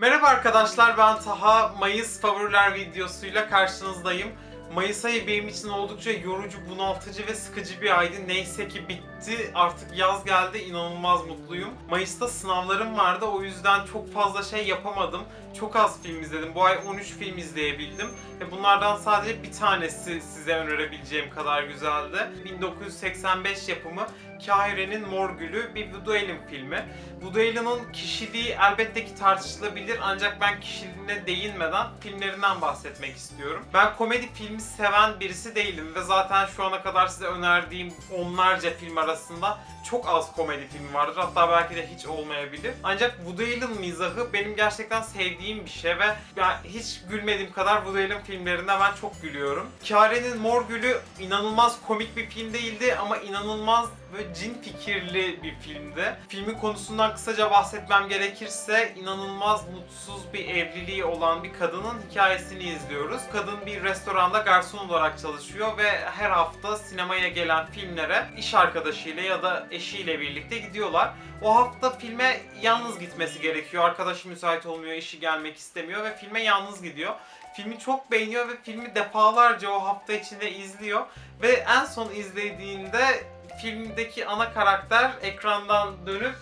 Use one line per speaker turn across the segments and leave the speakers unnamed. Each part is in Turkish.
Merhaba arkadaşlar ben Taha. Mayıs favoriler videosuyla karşınızdayım. Mayıs ayı benim için oldukça yorucu, bunaltıcı ve sıkıcı bir aydı. Neyse ki bitti. Artık yaz geldi. İnanılmaz mutluyum. Mayıs'ta sınavlarım vardı. O yüzden çok fazla şey yapamadım. Çok az film izledim. Bu ay 13 film izleyebildim. Ve bunlardan sadece bir tanesi size önerebileceğim kadar güzeldi. 1985 yapımı Kahire'nin Mor Gülü bir Woody Allen filmi. Woody Allen'ın kişiliği elbette ki tartışılabilir ancak ben kişiliğine değinmeden filmlerinden bahsetmek istiyorum. Ben komedi filmi seven birisi değilim ve zaten şu ana kadar size önerdiğim onlarca film arasında çok az komedi filmi vardır. Hatta belki de hiç olmayabilir. Ancak Woody Allen mizahı benim gerçekten sevdiğim bir şey ve ben hiç gülmediğim kadar Woody Allen filmlerinde ben çok gülüyorum. Kare'nin Mor Gülü inanılmaz komik bir film değildi ama inanılmaz ve cin fikirli bir filmdi. Filmin konusundan kısaca bahsetmem gerekirse inanılmaz mutsuz bir evliliği olan bir kadının hikayesini izliyoruz. Kadın bir restoranda garson olarak çalışıyor ve her hafta sinemaya gelen filmlere iş arkadaşıyla ya da eşiyle birlikte gidiyorlar. O hafta filme yalnız gitmesi gerekiyor. Arkadaşı müsait olmuyor, eşi gelmek istemiyor ve filme yalnız gidiyor. Filmi çok beğeniyor ve filmi defalarca o hafta içinde izliyor. Ve en son izlediğinde filmdeki ana karakter ekrandan dönüp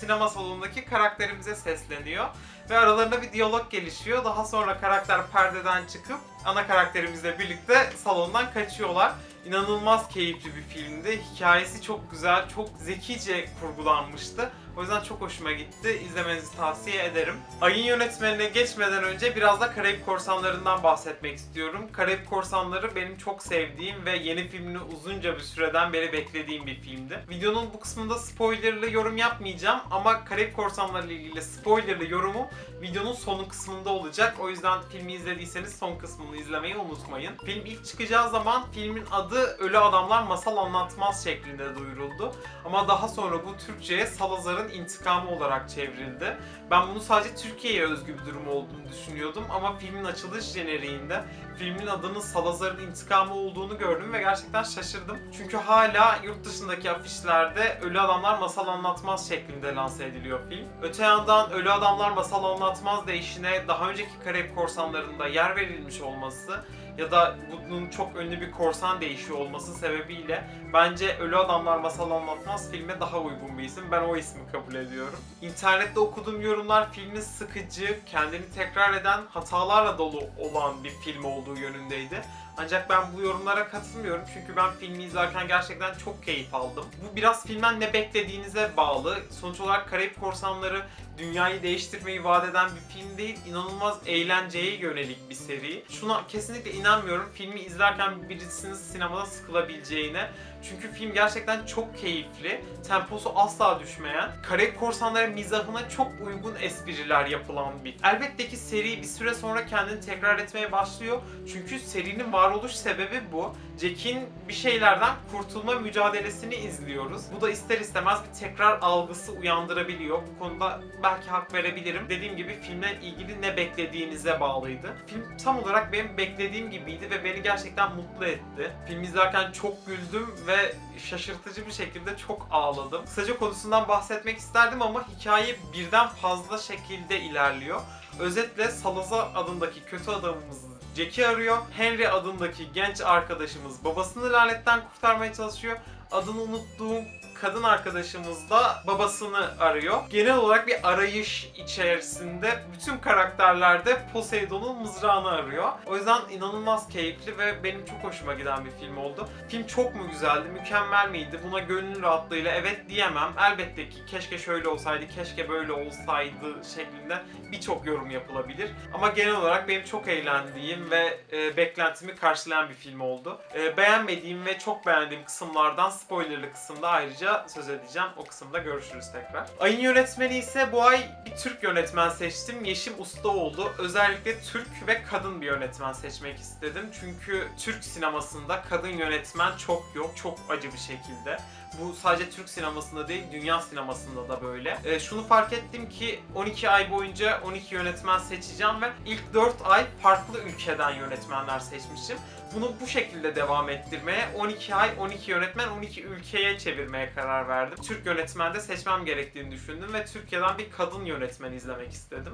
sinema salonundaki karakterimize sesleniyor. Ve aralarında bir diyalog gelişiyor. Daha sonra karakter perdeden çıkıp ana karakterimizle birlikte salondan kaçıyorlar. İnanılmaz keyifli bir filmdi. Hikayesi çok güzel, çok zekice kurgulanmıştı. O yüzden çok hoşuma gitti. İzlemenizi tavsiye ederim. Ayın yönetmenine geçmeden önce biraz da Karayip Korsanları'ndan bahsetmek istiyorum. Karayip Korsanları benim çok sevdiğim ve yeni filmini uzunca bir süreden beri beklediğim bir filmdi. Videonun bu kısmında spoilerlı yorum yapmayacağım ama Karayip Korsanları ile ilgili spoilerlı yorumum videonun sonu kısmında olacak. O yüzden filmi izlediyseniz son kısmını izlemeyi unutmayın. Film ilk çıkacağı zaman filmin adı Ölü Adamlar Masal Anlatmaz şeklinde duyuruldu. Ama daha sonra bu Türkçe'ye Salazar'ın intikamı olarak çevrildi. Ben bunu sadece Türkiye'ye özgü bir durum olduğunu düşünüyordum ama filmin açılış jeneriğinde filmin adının Salazar'ın intikamı olduğunu gördüm ve gerçekten şaşırdım. Çünkü hala yurt dışındaki afişlerde Ölü Adamlar Masal Anlatmaz şeklinde lanse ediliyor film. Öte yandan Ölü Adamlar Masal Anlatmaz deyişine daha önceki Karayip Korsanları'nda yer verilmiş olması ya da bunun çok ünlü bir korsan değişiyor olması sebebiyle bence Ölü Adamlar Masal Anlatmaz filme daha uygun bir isim. Ben o ismi kabul ediyorum. İnternette okuduğum yorumlar filmin sıkıcı, kendini tekrar eden, hatalarla dolu olan bir film olduğu yönündeydi. Ancak ben bu yorumlara katılmıyorum çünkü ben filmi izlerken gerçekten çok keyif aldım. Bu biraz filmden ne beklediğinize bağlı. Sonuç olarak Karayip Korsanları dünyayı değiştirmeyi vaat eden bir film değil, inanılmaz eğlenceye yönelik bir seri. Şuna kesinlikle inanmıyorum. Filmi izlerken birisinin sinemada sıkılabileceğine. Çünkü film gerçekten çok keyifli. Temposu asla düşmeyen. Karayip Korsanları mizahına çok uygun espriler yapılan bir. Elbette ki seri bir süre sonra kendini tekrar etmeye başlıyor. Çünkü serinin varoluş sebebi bu. Jack'in bir şeylerden kurtulma mücadelesini izliyoruz. Bu da ister istemez bir tekrar algısı uyandırabiliyor. Bu konuda belki hak verebilirim. Dediğim gibi filmle ilgili ne beklediğinize bağlıydı. Film tam olarak benim beklediğim gibiydi ve beni gerçekten mutlu etti. Film izlerken çok güldüm ve şaşırtıcı bir şekilde çok ağladım. Kısaca konusundan bahsetmek isterdim ama hikaye birden fazla şekilde ilerliyor. Özetle Salazar adındaki kötü adamımız Jack'i arıyor. Henry adındaki genç arkadaşımız babasını lanetten kurtarmaya çalışıyor. Adını unuttuğum kadın arkadaşımız da babasını arıyor. Genel olarak bir arayış içerisinde bütün karakterler de Poseidon'un mızrağını arıyor. O yüzden inanılmaz keyifli ve benim çok hoşuma giden bir film oldu. Film çok mu güzeldi, mükemmel miydi? Buna gönül rahatlığıyla evet diyemem. Elbette ki keşke şöyle olsaydı, keşke böyle olsaydı şeklinde birçok yorum yapılabilir. Ama genel olarak benim çok eğlendiğim ve e, beklentimi karşılayan bir film oldu. E, beğenmediğim ve çok beğendiğim kısımlardan spoilerlı kısımda ayrıca söz edeceğim. O kısımda görüşürüz tekrar. Ayın yönetmeni ise bu ay bir Türk yönetmen seçtim. Yeşim Ustaoğlu. Özellikle Türk ve kadın bir yönetmen seçmek istedim. Çünkü Türk sinemasında kadın yönetmen çok yok. Çok acı bir şekilde. Bu sadece Türk sinemasında değil, dünya sinemasında da böyle. Ee, şunu fark ettim ki 12 ay boyunca 12 yönetmen seçeceğim ve ilk 4 ay farklı ülkeden yönetmenler seçmişim. Bunu bu şekilde devam ettirmeye 12 ay 12 yönetmen 12 ülkeye çevirmeye karar verdim. Türk yönetmen de seçmem gerektiğini düşündüm ve Türkiye'den bir kadın yönetmen izlemek istedim.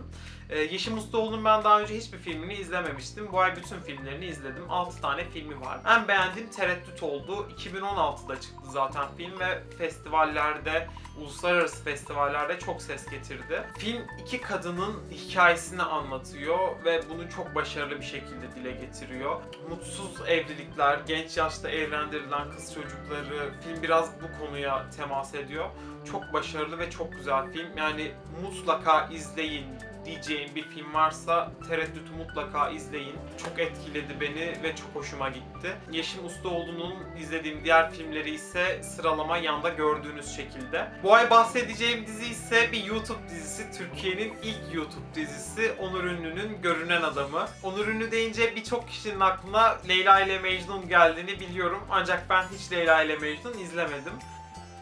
Ee, Yeşim Ustaoğlu'nun ben daha önce hiçbir filmini izlememiştim. Bu ay bütün filmlerini izledim. 6 tane filmi var. En beğendiğim Tereddüt oldu. 2016'da çıktı zaten film ve festivallerde, uluslararası festivallerde çok ses getirdi. Film iki kadının hikayesini anlatıyor ve bunu çok başarılı bir şekilde dile getiriyor. Mutsuz evlilikler, genç yaşta evlendirilen kız çocukları, film biraz bu konuya temas ediyor. Çok başarılı ve çok güzel film. Yani mutlaka izleyin diyeceğim bir film varsa Tereddüt'ü mutlaka izleyin. Çok etkiledi beni ve çok hoşuma gitti. Yeşim Ustaoğlu'nun izlediğim diğer filmleri ise sıralama yanda gördüğünüz şekilde. Bu ay bahsedeceğim dizi ise bir YouTube dizisi. Türkiye'nin ilk YouTube dizisi. Onur Ünlü'nün Görünen Adamı. Onur Ünlü deyince birçok kişinin aklına Leyla ile Mecnun geldiğini biliyorum. Ancak ben hiç Leyla ile Mecnun izlemedim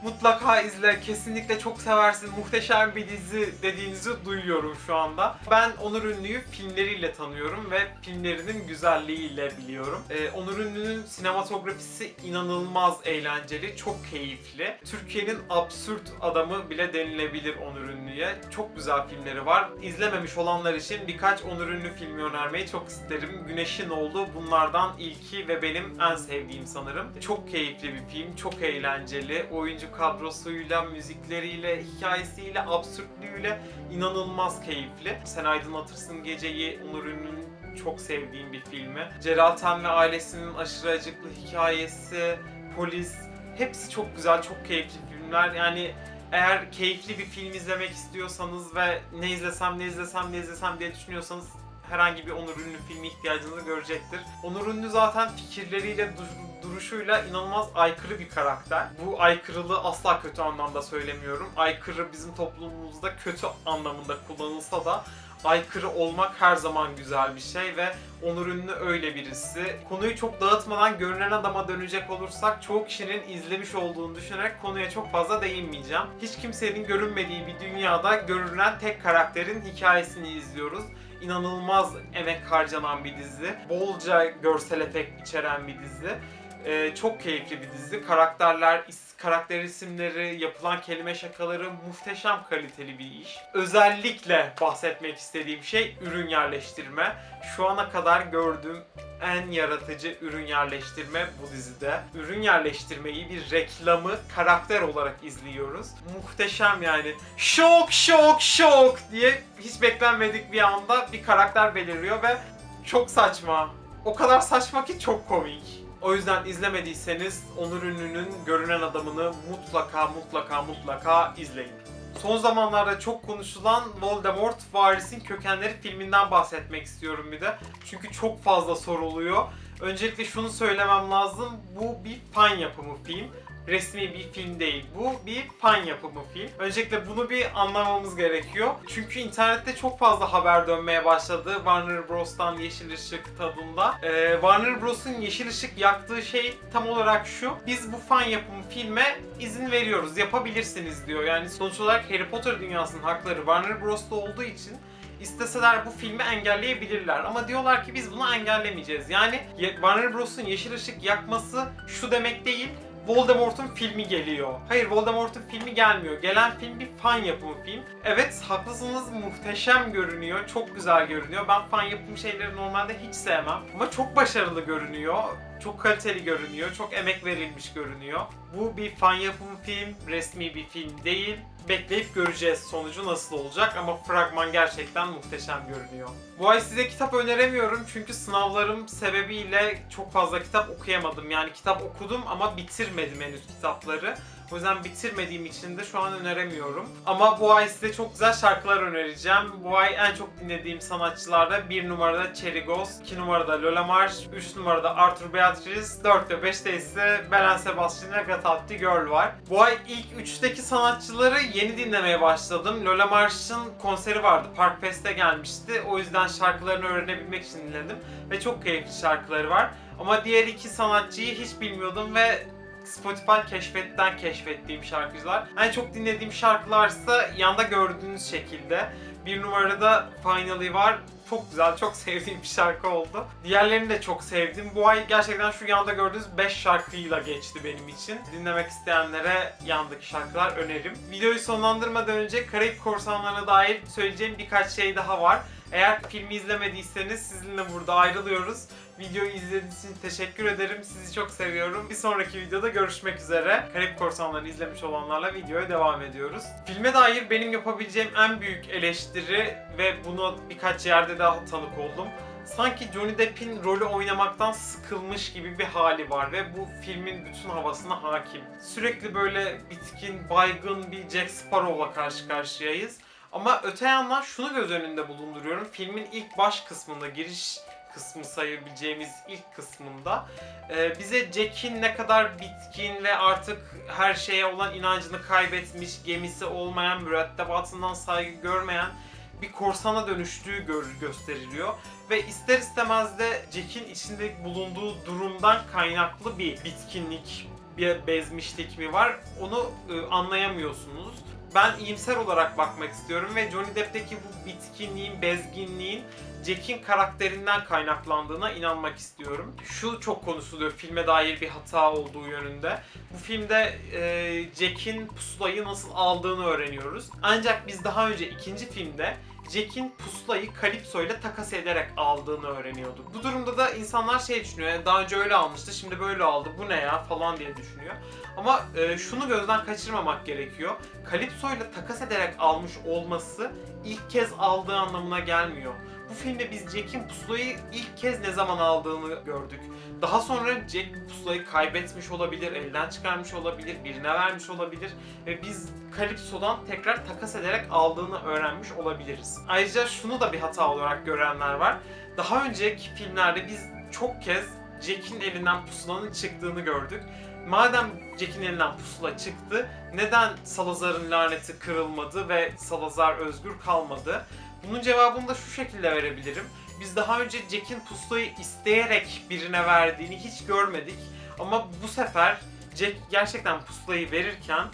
mutlaka izle, kesinlikle çok seversin, muhteşem bir dizi dediğinizi duyuyorum şu anda. Ben Onur Ünlü'yü filmleriyle tanıyorum ve filmlerinin güzelliğiyle biliyorum. Ee, Onur Ünlü'nün sinematografisi inanılmaz eğlenceli, çok keyifli. Türkiye'nin absürt adamı bile denilebilir Onur Ünlü'ye. Çok güzel filmleri var. İzlememiş olanlar için birkaç Onur Ünlü filmi önermeyi çok isterim. Güneşin Oğlu bunlardan ilki ve benim en sevdiğim sanırım. Çok keyifli bir film, çok eğlenceli. Oyuncu kadrosuyla, müzikleriyle, hikayesiyle, absürtlüğüyle inanılmaz keyifli. Sen Aydınlatırsın Gece'yi Onur Ünlü'nün çok sevdiğim bir filmi. Celal Ten ve ailesinin aşırı acıklı hikayesi, polis, hepsi çok güzel, çok keyifli filmler. Yani eğer keyifli bir film izlemek istiyorsanız ve ne izlesem ne izlesem ne izlesem diye düşünüyorsanız herhangi bir Onur Ünlü filmi ihtiyacınızı görecektir. Onur Ünlü zaten fikirleriyle, duruşuyla inanılmaz aykırı bir karakter. Bu aykırılığı asla kötü anlamda söylemiyorum. Aykırı bizim toplumumuzda kötü anlamında kullanılsa da aykırı olmak her zaman güzel bir şey ve Onur Ünlü öyle birisi. Konuyu çok dağıtmadan görünen adama dönecek olursak çoğu kişinin izlemiş olduğunu düşünerek konuya çok fazla değinmeyeceğim. Hiç kimsenin görünmediği bir dünyada görünen tek karakterin hikayesini izliyoruz inanılmaz emek harcanan bir dizi. Bolca görsel efekt içeren bir dizi. Ee, çok keyifli bir dizi. Karakterler, is- karakter isimleri, yapılan kelime şakaları muhteşem kaliteli bir iş. Özellikle bahsetmek istediğim şey ürün yerleştirme. Şu ana kadar gördüğüm en yaratıcı ürün yerleştirme bu dizide. Ürün yerleştirmeyi bir reklamı karakter olarak izliyoruz. Muhteşem yani. Şok şok şok diye hiç beklenmedik bir anda bir karakter beliriyor ve çok saçma. O kadar saçma ki çok komik. O yüzden izlemediyseniz Onur Ünlü'nün Görünen Adamını mutlaka mutlaka mutlaka izleyin. Son zamanlarda çok konuşulan Voldemort Varis'in Kökenleri filminden bahsetmek istiyorum bir de. Çünkü çok fazla soruluyor. Öncelikle şunu söylemem lazım. Bu bir fan yapımı film. Resmi bir film değil. Bu bir fan yapımı film. Öncelikle bunu bir anlamamız gerekiyor. Çünkü internette çok fazla haber dönmeye başladı. Warner Bros'tan Yeşil Işık tadında. Ee, Warner Bros'un Yeşil Işık yaktığı şey tam olarak şu. Biz bu fan yapımı filme izin veriyoruz. Yapabilirsiniz diyor. Yani sonuç olarak Harry Potter dünyasının hakları Warner Bros'ta olduğu için isteseler bu filmi engelleyebilirler. Ama diyorlar ki biz bunu engellemeyeceğiz. Yani Warner Bros'un Yeşil Işık yakması şu demek değil. Voldemort'un filmi geliyor. Hayır Voldemort'un filmi gelmiyor. Gelen film bir fan yapımı film. Evet haklısınız muhteşem görünüyor. Çok güzel görünüyor. Ben fan yapımı şeyleri normalde hiç sevmem. Ama çok başarılı görünüyor. Çok kaliteli görünüyor. Çok emek verilmiş görünüyor. Bu bir fan yapımı film. Resmi bir film değil. Bekleyip göreceğiz sonucu nasıl olacak ama fragman gerçekten muhteşem görünüyor. Bu ay size kitap öneremiyorum çünkü sınavlarım sebebiyle çok fazla kitap okuyamadım. Yani kitap okudum ama bitirmedim henüz kitapları. O yüzden bitirmediğim için de şu an öneremiyorum. Ama bu ay size çok güzel şarkılar önereceğim. Bu ay en çok dinlediğim sanatçılarda 1 numarada Cherry Ghost, 2 numarada Lola Marsh, 3 numarada Arthur Beatrice, 4 ve 5'te ise Belen Sebastian ve Gatatti Girl var. Bu ay ilk 3'teki sanatçıları yeni dinlemeye başladım. Lola Marsh'ın konseri vardı. Park Fest'e gelmişti. O yüzden şarkılarını öğrenebilmek için dinledim. Ve çok keyifli şarkıları var. Ama diğer iki sanatçıyı hiç bilmiyordum ve Spotify keşfetten keşfettiğim şarkıcılar. En çok dinlediğim şarkılarsa yanda gördüğünüz şekilde. Bir numarada Finally var. Çok güzel, çok sevdiğim bir şarkı oldu. Diğerlerini de çok sevdim. Bu ay gerçekten şu yanda gördüğünüz 5 şarkıyla geçti benim için. Dinlemek isteyenlere yandaki şarkılar önerim. Videoyu sonlandırmadan önce Karayip Korsanları'na dair söyleyeceğim birkaç şey daha var. Eğer filmi izlemediyseniz sizinle burada ayrılıyoruz. Videoyu izlediğiniz için teşekkür ederim. Sizi çok seviyorum. Bir sonraki videoda görüşmek üzere. Karayip Korsanları'nı izlemiş olanlarla videoya devam ediyoruz. Filme dair benim yapabileceğim en büyük eleştiri ve bunu birkaç yerde daha tanık oldum. Sanki Johnny Depp'in rolü oynamaktan sıkılmış gibi bir hali var ve bu filmin bütün havasına hakim. Sürekli böyle bitkin, baygın bir Jack Sparrow'la karşı karşıyayız. Ama öte yandan şunu göz önünde bulunduruyorum. Filmin ilk baş kısmında, giriş kısmı sayabileceğimiz ilk kısmında e, bize Jack'in ne kadar bitkin ve artık her şeye olan inancını kaybetmiş, gemisi olmayan, mürettebatından saygı görmeyen bir korsana dönüştüğü gösteriliyor. Ve ister istemez de Jack'in içinde bulunduğu durumdan kaynaklı bir bitkinlik, bir bezmişlik mi var onu e, anlayamıyorsunuz. Ben iyimser olarak bakmak istiyorum ve Johnny Depp'teki bu bitkinliğin, bezginliğin Jack'in karakterinden kaynaklandığına inanmak istiyorum. Şu çok konuşuluyor filme dair bir hata olduğu yönünde. Bu filmde e, Jack'in pusulayı nasıl aldığını öğreniyoruz. Ancak biz daha önce ikinci filmde Jack'in pusulayı Calypso ile takas ederek aldığını öğreniyorduk. Bu durumda da insanlar şey düşünüyor, "Yani daha önce öyle almıştı, şimdi böyle aldı, bu ne ya falan diye düşünüyor. Ama e, şunu gözden kaçırmamak gerekiyor. Calypso ile takas ederek almış olması ilk kez aldığı anlamına gelmiyor. Bu filmde biz Jack'in pusulayı ilk kez ne zaman aldığını gördük. Daha sonra Jack pusulayı kaybetmiş olabilir, elden çıkarmış olabilir, birine vermiş olabilir ve biz Calypso'dan tekrar takas ederek aldığını öğrenmiş olabiliriz. Ayrıca şunu da bir hata olarak görenler var. Daha önceki filmlerde biz çok kez Jack'in elinden pusulanın çıktığını gördük. Madem Jack'in elinden pusula çıktı, neden Salazar'ın laneti kırılmadı ve Salazar özgür kalmadı? Bunun cevabını da şu şekilde verebilirim. Biz daha önce Jack'in pusulayı isteyerek birine verdiğini hiç görmedik. Ama bu sefer Jack gerçekten pusulayı verirken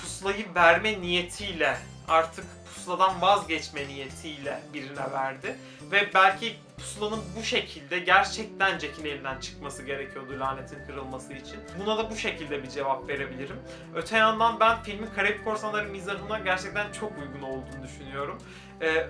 pusulayı verme niyetiyle artık pusuladan vazgeçme niyetiyle birine verdi. Ve belki pusulanın bu şekilde gerçekten Jack'in elinden çıkması gerekiyordu lanetin kırılması için. Buna da bu şekilde bir cevap verebilirim. Öte yandan ben filmin Karayip Korsanları mizahına gerçekten çok uygun olduğunu düşünüyorum. Ee,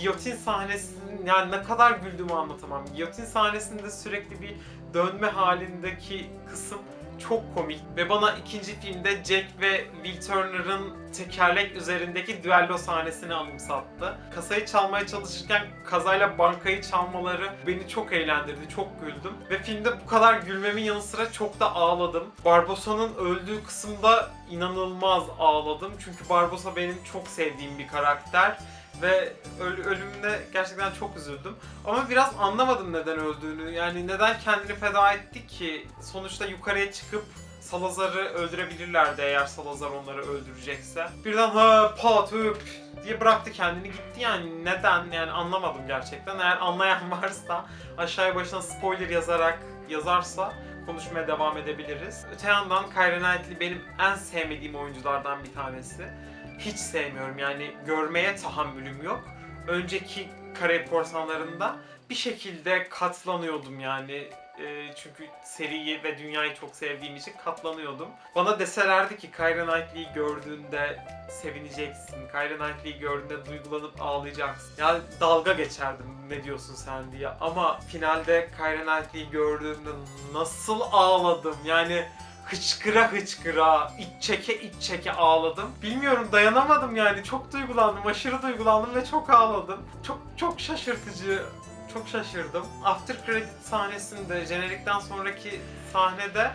giyotin sahnesinin yani ne kadar güldüğümü anlatamam. Giyotin sahnesinde sürekli bir dönme halindeki kısım çok komik ve bana ikinci filmde Jack ve Will Turner'ın tekerlek üzerindeki düello sahnesini anımsattı. Kasayı çalmaya çalışırken kazayla bankayı çalmaları beni çok eğlendirdi, çok güldüm. Ve filmde bu kadar gülmemin yanı sıra çok da ağladım. Barbosa'nın öldüğü kısımda inanılmaz ağladım. Çünkü Barbosa benim çok sevdiğim bir karakter ve öl- ölümüne gerçekten çok üzüldüm. Ama biraz anlamadım neden öldüğünü. Yani neden kendini feda etti ki? Sonuçta yukarıya çıkıp Salazar'ı öldürebilirlerdi eğer Salazar onları öldürecekse. Birden ha pat höp diye bıraktı kendini gitti yani neden yani anlamadım gerçekten. Eğer anlayan varsa aşağıya başına spoiler yazarak yazarsa konuşmaya devam edebiliriz. Öte yandan Keira Knightley benim en sevmediğim oyunculardan bir tanesi. Hiç sevmiyorum yani görmeye tahammülüm yok. Önceki Karayip Korsanları'nda bir şekilde katlanıyordum yani. Ee, çünkü seriyi ve dünyayı çok sevdiğim için katlanıyordum. Bana deselerdi ki Keira Knightley'i gördüğünde sevineceksin. Keira Knightley'i gördüğünde duygulanıp ağlayacaksın. Yani dalga geçerdim ne diyorsun sen diye. Ama finalde Keira Knightley'i gördüğümde nasıl ağladım. Yani hıçkıra hıçkıra, iç çeke iç çeke ağladım. Bilmiyorum dayanamadım yani. Çok duygulandım, aşırı duygulandım ve çok ağladım. Çok çok şaşırtıcı, çok şaşırdım. After credit sahnesinde, jenerikten sonraki sahnede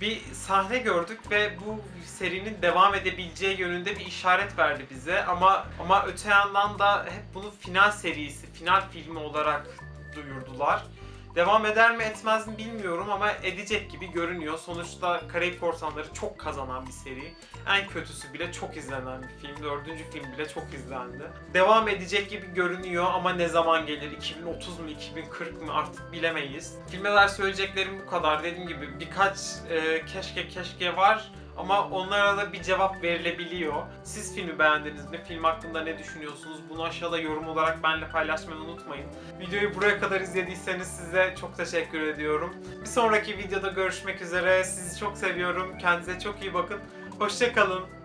bir sahne gördük ve bu serinin devam edebileceği yönünde bir işaret verdi bize ama ama öte yandan da hep bunu final serisi, final filmi olarak duyurdular. Devam eder mi etmez mi bilmiyorum ama edecek gibi görünüyor. Sonuçta Karayip Korsanları çok kazanan bir seri. En kötüsü bile çok izlenen bir film. Dördüncü film bile çok izlendi. Devam edecek gibi görünüyor ama ne zaman gelir? 2030 mu 2040 mı artık bilemeyiz. Filme dair söyleyeceklerim bu kadar. Dediğim gibi birkaç e, keşke keşke var. Ama onlara da bir cevap verilebiliyor. Siz filmi beğendiniz mi? Film hakkında ne düşünüyorsunuz? Bunu aşağıda yorum olarak benimle paylaşmayı unutmayın. Videoyu buraya kadar izlediyseniz size çok teşekkür ediyorum. Bir sonraki videoda görüşmek üzere. Sizi çok seviyorum. Kendinize çok iyi bakın. Hoşçakalın.